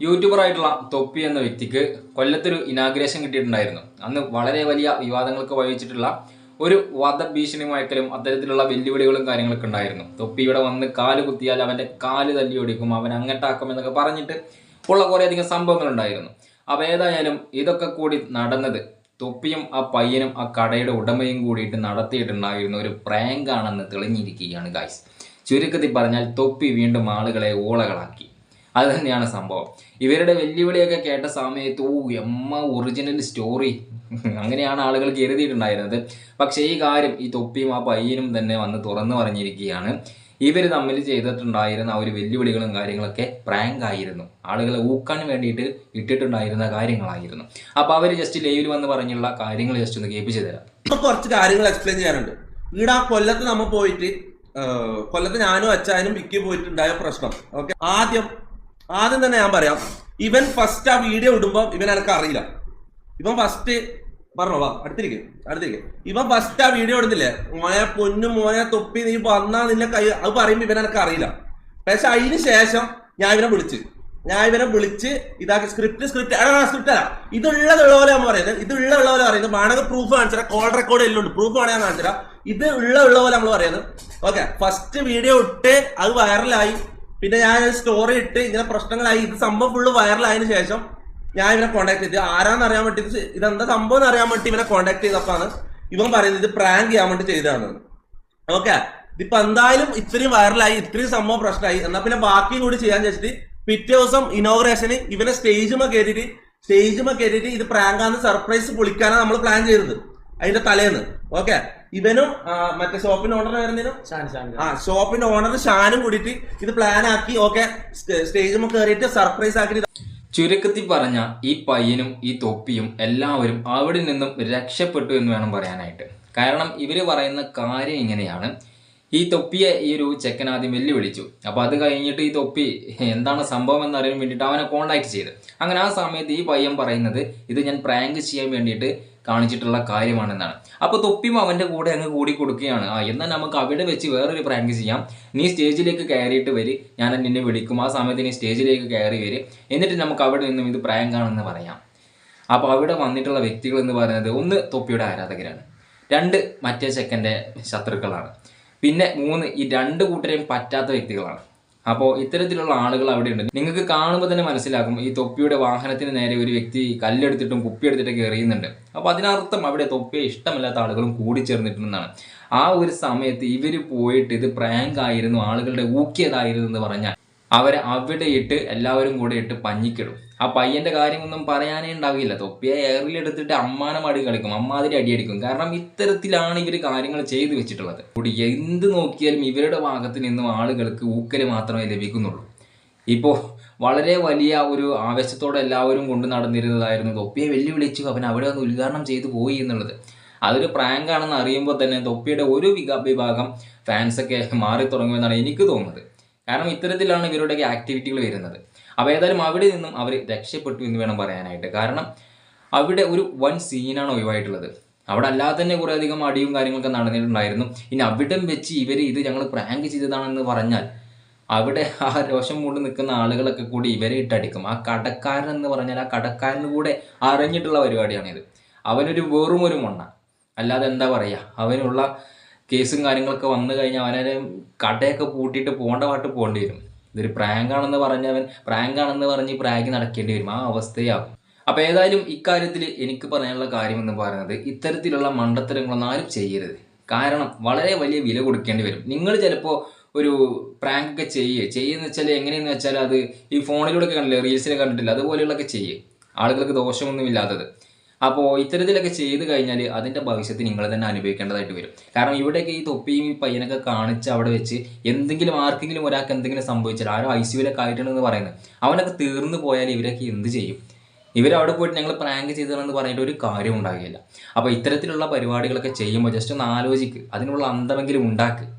YouTuber ആയിട്ടുള്ള തൊപ്പി എന്ന വ്യക്തിക്ക് കൊല്ലത്തൊരു ഇനാഗ്രേഷൻ കിട്ടിയിട്ടുണ്ടായിരുന്നു. അന്ന് വളരെ വലിയ വിവാദങ്ങൾക്ക് വഹിച്ചിട്ടുള്ള ഒരു വധഭീഷണി മയക്കലും അത്തരത്തിലുള്ള വെല്ലുവിളികളും കാര്യങ്ങളൊക്കെ ഉണ്ടായിരുന്നു. തൊപ്പി ഇവിടെ വന്ന് കാൽ കുത്തിയാൽ അവന്റെ കാൽ തല്ലി ഒടിക്കും അവൻ അങ്ങട്ടാക്കും എന്നൊക്കെ പറഞ്ഞിട്ട് ഉള്ള കുറേയധികം സംഭവങ്ങൾ ഉണ്ടായിരുന്നു അപ്പോൾ ഏതായാലും ഇതൊക്കെ കൂടി നടന്നത് തൊപ്പിയും ആ പയ്യനും ആ കടയുടെ ഉടമയും കൂടിയിട്ട് നടത്തിയിട്ടുണ്ടായിരുന്ന ഒരു പ്രാങ്കാണെന്ന് തെളിഞ്ഞിരിക്കുകയാണ് ഗായ്സ് ചുരുക്കത്തിൽ പറഞ്ഞാൽ തൊപ്പി വീണ്ടും ആളുകളെ ഓളകളാക്കി. അത് തന്നെയാണ് സംഭവം. ഇവരുടെ വെല്ലുവിളിയൊക്കെ കേട്ട സമയത്ത് ഓ എമ്മ ഒറിജിനൽ സ്റ്റോറി അങ്ങനെയാണ് ആളുകൾ കരുതിയിട്ടുണ്ടായിരുന്നത്. പക്ഷേ ഈ കാര്യം ഈ തൊപ്പിയും ആ പയ്യനും തന്നെ വന്ന് തുറന്നു പറഞ്ഞിരിക്കുകയാണ്. ഇവർ തമ്മിൽ ചെയ്തിട്ടുണ്ടായിരുന്ന ആ ഒരു വെല്ലുവിളികളും കാര്യങ്ങളൊക്കെ പ്രാങ്ക് ആയിരുന്നു. ആളുകളെ ഊക്കാൻ വേണ്ടിയിട്ട് ഇട്ടിട്ടുണ്ടായിരുന്ന കാര്യങ്ങളായിരുന്നു. അപ്പോൾ അവർ ജസ്റ്റ് ലൈവിൽ വന്ന് പറഞ്ഞുള്ള കാര്യങ്ങൾ ജസ്റ്റ് ഒന്ന് കേൾപ്പിച്ചു തരാം. കുറച്ച് കാര്യങ്ങൾ എക്സ്പ്ലെയിൻ ചെയ്യാനുണ്ട്. ഇവിടെ ആ കൊല്ലത്ത് നമ്മൾ പോയിട്ട് കൊല്ലത്ത് ഞാനും അച്ചാനും വിക്കി പോയിട്ടുണ്ടായ പ്രശ്നം. ഓക്കെ? ആദ്യം ആദ്യം തന്നെ ഞാൻ പറയാം. ഇവൻ ഫസ്റ്റ് ആ വീഡിയോ ഇടുമ്പോ ഇവൻ എനിക്ക് അറിയില്ല. ഇവൻ ഫസ്റ്റ് പറഞ്ഞോ വാ അടുത്തിരിക്കും അടുത്തിരിക്കും. ഇവൻ ഫസ്റ്റ് ആ വീഡിയോ ഇടുന്നില്ലേ? മോയ പൊന്നു മോയ തൊപ്പി നീ വന്നാ നിന്നെ കൈ അത് പറയുമ്പോ ഇവൻ എനിക്ക് അറിയില്ല. പക്ഷെ അതിന് ശേഷം ഞാൻ ഇവനെ വിളിച്ച് ഞാൻ ഇവനെ വിളിച്ച് ഇതാക്കി സ്ക്രിപ്റ്റ് സ്ക്രിപ്റ്റ് അടാ സ്ക്രിപ്റ്റ് അല്ല. ഇതുള്ളതുള്ള പോലെ നമ്മൾ പറയുന്നത്. ഇത് ഉള്ള ഉള്ള പോലെ പറയുന്നത്. വേണമെങ്കിൽ പ്രൂഫ് കാണിച്ചാൽ കോൾ റെക്കോർഡ് എല്ലാം ഉണ്ട്. പ്രൂഫ് വേണമെങ്കിൽ കാണിച്ചാൽ ഇത് ഉള്ള ഉള്ള പോലെ നമ്മൾ പറയുന്നത്. ഓക്കെ ഫസ്റ്റ് വീഡിയോ ഇട്ട് അത് വൈറലായി പിന്നെ ഞാൻ സ്റ്റോറി ഇട്ട് ഇങ്ങനെ പ്രശ്നങ്ങളായി. ഇത് സംഭവം ഫുള്ള് വൈറലായതിനു ശേഷം ഞാൻ ഇവനെ കോൺടാക്ട് ചെയ്തു. ആരാന്ന് അറിയാൻ വേണ്ടി ഇത് ഇതെന്താ സംഭവം എന്ന് അറിയാൻ വേണ്ടി ഇവനെ കോൺടാക്ട് ചെയ്തപ്പോഴാണ് ഇവൻ പറയുന്നത് ഇത് പ്രാങ്ക് ചെയ്യാൻ വേണ്ടി ചെയ്തതാണ്. ഓക്കെ ഇതിപ്പോ എന്തായാലും ഇത്രയും വൈറലായി ഇത്രയും സംഭവം പ്രശ്നമായി. എന്നാ പിന്നെ ബാക്കിയും കൂടി ചെയ്യാൻ വെച്ചിട്ട് പിറ്റേ ദിവസം ഇനോഗ്രേഷന് ഇവനെ സ്റ്റേജുമ കയറ്റിട്ട് സ്റ്റേജുമ കയറ്റിട്ട് ഇത് പ്രാങ്കാന്ന് സർപ്രൈസ് പൊളിക്കാനാണ് നമ്മൾ പ്ലാൻ ചെയ്തത്. അതിന്റെ തലേന്ന്. ഓക്കെ ഇവനും മറ്റേ ഷോപ്പിന്റെ ഓണർ ആയിരുന്നേനും ആ ഷോപ്പിന്റെ ഓണർ ഷാനും കൂടിയിട്ട് ഇത് പ്ലാൻ ആക്കി ഓക്കെ സ്റ്റേജും കയറിയിട്ട് സർപ്രൈസ് ആക്കി ചുരുക്കത്തിൽ പറഞ്ഞ ഈ പയ്യനും ഈ തൊപ്പിയും എല്ലാവരും അവിടെ നിന്നും രക്ഷപ്പെട്ടു എന്ന് വേണം പറയാനായിട്ട്. കാരണം ഇവർ പറയുന്ന കാര്യം ഇങ്ങനെയാണ്. ഈ തൊപ്പിയെ ഈ ഒരു ചെക്കൻ ആദ്യം വെല്ലുവിളിച്ചു. അപ്പോൾ അത് കഴിഞ്ഞിട്ട് ഈ തൊപ്പി എന്താണ് സംഭവം എന്നറിയാൻ വേണ്ടിയിട്ട് അവനെ കോണ്ടാക്ട് ചെയ്ത്. അങ്ങനെ ആ സമയത്ത് ഈ പയ്യൻ പറയുന്നത് ഇത് ഞാൻ പ്രാങ്ക് ചെയ്യാൻ വേണ്ടിയിട്ട് കാണിച്ചിട്ടുള്ള കാര്യമാണെന്നാണ്. അപ്പോൾ തൊപ്പിയും അവന്റെ കൂടെ അങ്ങ് കൂടി കൊടുക്കുകയാണ് ആ എന്നാൽ നമുക്ക് അവിടെ വെച്ച് വേറൊരു പ്രാങ്ക് ചെയ്യാം. നീ സ്റ്റേജിലേക്ക് കയറിയിട്ട് വരി. ഞാൻ നിന്നെ വിളിക്കും. ആ സമയത്ത് നീ സ്റ്റേജിലേക്ക് കയറി വരി. എന്നിട്ട് നമുക്ക് അവിടെ നിന്നും ഇത് പ്രാങ്ക് ആണെന്ന് പറയാം. അപ്പോൾ അവിടെ വന്നിട്ടുള്ള വ്യക്തികൾ എന്ന് പറയുന്നത് ഒന്ന് തൊപ്പിയുടെ ആരാധകരാണ്. രണ്ട് മറ്റേ ചെക്കന്റെ ശത്രുക്കളാണ്. പിന്നെ മൂന്ന് ഈ രണ്ട് കൂട്ടരെയും പറ്റാത്ത വ്യക്തികളാണ്. അപ്പോൾ ഇത്തരത്തിലുള്ള ആളുകൾ അവിടെ ഉണ്ട്. നിങ്ങൾക്ക് കാണുമ്പോൾ തന്നെ മനസ്സിലാക്കും ഈ തൊപ്പിയുടെ വാഹനത്തിന് നേരെ ഒരു വ്യക്തി കല്ലെടുത്തിട്ടും കുപ്പിയെടുത്തിട്ടൊക്കെ എറിയുന്നുണ്ട്. അപ്പോൾ അതിനർത്ഥം അവിടെ തൊപ്പിയെ ഇഷ്ടമില്ലാത്ത ആളുകളും കൂടി കൂടിച്ചേർന്നിട്ടുണ്ടെന്നാണ്. ആ ഒരു സമയത്ത് ഇവർ പോയിട്ട് ഇത് പ്രാങ്ക് ആയിരുന്നു ആളുകളുടെ ഊക്കിയതായിരുന്നു എന്ന് പറഞ്ഞാൽ അവരെ അവിടെ ഇട്ട് എല്ലാവരും കൂടെ ഇട്ട് പഞ്ഞിക്കിടും. ആ പയ്യന്റെ കാര്യമൊന്നും പറയാനേ ഉണ്ടാവില്ല. തൊപ്പിയെ എയറിലെടുത്തിട്ട് അമ്മാനം അടി കളിക്കും. അമ്മാതിരി അടിയടിക്കും. കാരണം ഇത്തരത്തിലാണ് ഇവർ കാര്യങ്ങൾ ചെയ്തു വെച്ചിട്ടുള്ളത്. കൂടി എന്ത് നോക്കിയാലും ഇവരുടെ ഭാഗത്ത് നിന്നും ആളുകൾക്ക് ഊക്കൽ മാത്രമേ ലഭിക്കുന്നുള്ളൂ. ഇപ്പോൾ വളരെ വലിയ ഒരു ആവേശത്തോടെ എല്ലാവരും കൊണ്ട് നടന്നിരുന്നതായിരുന്നു തൊപ്പിയെ വെല്ലുവിളിച്ചു. അവൻ അവിടെ ഒന്ന് ഉദ്ഘാടനം ചെയ്തു പോയി എന്നുള്ളത്. അതൊരു പ്രാങ്ക് ആണെന്ന് അറിയുമ്പോൾ തന്നെ തൊപ്പിയുടെ ഒരു വിഭാഗം ഫാൻസൊക്കെ മാറി തുടങ്ങുമെന്നാണ് എനിക്ക് തോന്നുന്നത്. കാരണം ഇത്തരത്തിലാണ് ഇവരുടെയൊക്കെ ആക്ടിവിറ്റികൾ വരുന്നത്. അപ്പോൾ ഏതായാലും അവിടെ നിന്നും അവർ രക്ഷപ്പെട്ടു എന്ന് വേണം പറയാനായിട്ട്. കാരണം അവിടെ ഒരു വൺ സീനാണ് ഒഴിവായിട്ടുള്ളത്. അവിടെ അല്ലാതെ തന്നെ കുറേ അധികം അടിയും കാര്യങ്ങളൊക്കെ നടന്നിട്ടുണ്ടായിരുന്നു. ഇനി അവിടം വെച്ച് ഇവർ ഇത് ഞങ്ങൾ പ്രാങ്ക് ചെയ്തതാണെന്ന് പറഞ്ഞാൽ അവിടെ ആ രോഷം കൊണ്ട് നിൽക്കുന്ന ആളുകളൊക്കെ കൂടി ഇവരെ ഇട്ടടിക്കും. ആ കടക്കാരൻ എന്ന് പറഞ്ഞാൽ ആ കടക്കാരന് കൂടെ അറിഞ്ഞിട്ടുള്ള പരിപാടിയാണിത്. അവനൊരു വെറും ഒരു മൊണ്ണ. അല്ലാതെ എന്താ പറയുക അവനുള്ള കേസും കാര്യങ്ങളൊക്കെ വന്നു കഴിഞ്ഞാൽ അവനെ കടയൊക്കെ പൂട്ടിയിട്ട് പോകേണ്ട പാട്ട് പോകേണ്ടി വരും. ഇതൊരു പ്രാങ്ക് ആണെന്ന് പറഞ്ഞ് അവൻ പ്രാങ്ക് ആണെന്ന് പറഞ്ഞ് പ്രാങ്ക് നടക്കേണ്ടി വരും. ആ അവസ്ഥയാകും. അപ്പോൾ ഏതായാലും ഇക്കാര്യത്തിൽ എനിക്ക് പറയാനുള്ള കാര്യം എന്ന് പറയുന്നത് ഇത്തരത്തിലുള്ള മണ്ടത്തരങ്ങളൊന്നും ആരും ചെയ്യരുത്. കാരണം വളരെ വലിയ വില കൊടുക്കേണ്ടി വരും. നിങ്ങൾ ചിലപ്പോൾ ഒരു പ്രാങ്ക് ഒക്കെ ചെയ്യുക ചെയ്യുന്ന വെച്ചാൽ എങ്ങനെയെന്ന് വെച്ചാൽ അത് ഈ ഫോണിലൂടെ കണ്ടില്ലേ? റീൽസിലൊക്കെ കണ്ടിട്ടില്ല? അതുപോലെയുള്ളതൊക്കെ ചെയ്യുക ആളുകൾക്ക് ദോഷമൊന്നും ഇല്ലാത്തത് അപ്പോൾ ഇത്തരത്തിലൊക്കെ ചെയ്ത് കഴിഞ്ഞാൽ അതിന്റെ ഭവിഷ്യത്ത് നിങ്ങൾ തന്നെ അനുഭവിക്കേണ്ടതായിട്ട് വരും. കാരണം ഇവിടെയൊക്കെ ഈ തൊപ്പിയും പയ്യനൊക്കെ കാണിച്ച് അവിടെ വെച്ച് എന്തെങ്കിലും ആർക്കെങ്കിലും ഒരാൾക്ക് എന്തെങ്കിലും സംഭവിച്ചാൽ ആരോ ഐ സിയുലൊക്കെ ആയിട്ടുണ്ടെന്ന് പറയുന്നത്. അവനൊക്കെ തീർന്നു പോയാൽ ഇവരൊക്കെ എന്ത് ചെയ്യും? ഇവരവിടെ പോയിട്ട് ഞങ്ങൾ പ്രാങ്ക് ചെയ്തതെന്ന് പറഞ്ഞിട്ട് ഒരു കാര്യം ഉണ്ടാകില്ല. അപ്പോൾ ഇത്തരത്തിലുള്ള പരിപാടികളൊക്കെ ചെയ്യുമ്പോൾ ജസ്റ്റ് ഒന്ന് ആലോചിക്ക്. അതിനുള്ള അന്തമെങ്കിലും ഉണ്ടാക്ക്.